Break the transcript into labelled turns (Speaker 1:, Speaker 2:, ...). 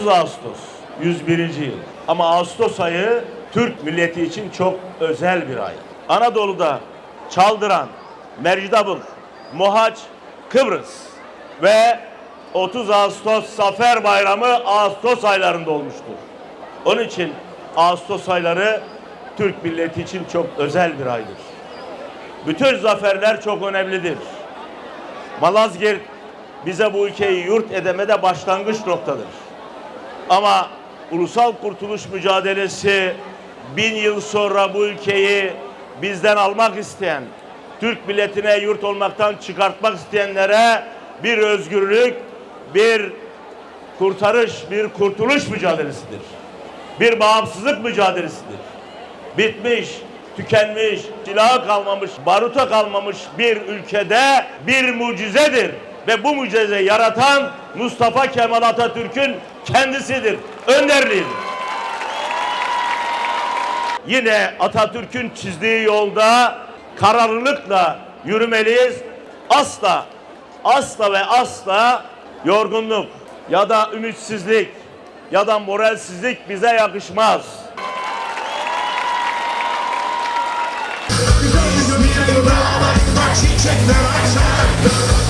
Speaker 1: 30 Ağustos 101. yıl. Ama Ağustos ayı Türk milleti için çok özel bir ay. Anadolu'da Çaldıran, Mercidabık, Mohaç, Kıbrıs ve 30 Ağustos Zafer Bayramı Ağustos aylarında olmuştur. Onun için Ağustos ayları Türk milleti için çok özel bir aydır. Bütün zaferler çok önemlidir. Malazgirt bize bu ülkeyi yurt edemede başlangıç noktadır. Ama ulusal kurtuluş mücadelesi bin yıl sonra bu ülkeyi bizden almak isteyen, Türk milletine yurt olmaktan çıkartmak isteyenlere bir özgürlük, bir kurtarış, bir kurtuluş mücadelesidir. Bir bağımsızlık mücadelesidir. Bitmiş, tükenmiş, silaha kalmamış, baruta kalmamış bir ülkede bir mucizedir. Ve bu mucizeyi yaratan Mustafa Kemal Atatürk'ün kendisidir, önderliğidir. Yine Atatürk'ün çizdiği yolda kararlılıkla yürümeliyiz. Asla, asla ve asla yorgunluk ya da ümitsizlik ya da moralsizlik bize yakışmaz.
Speaker 2: Çiçekler açar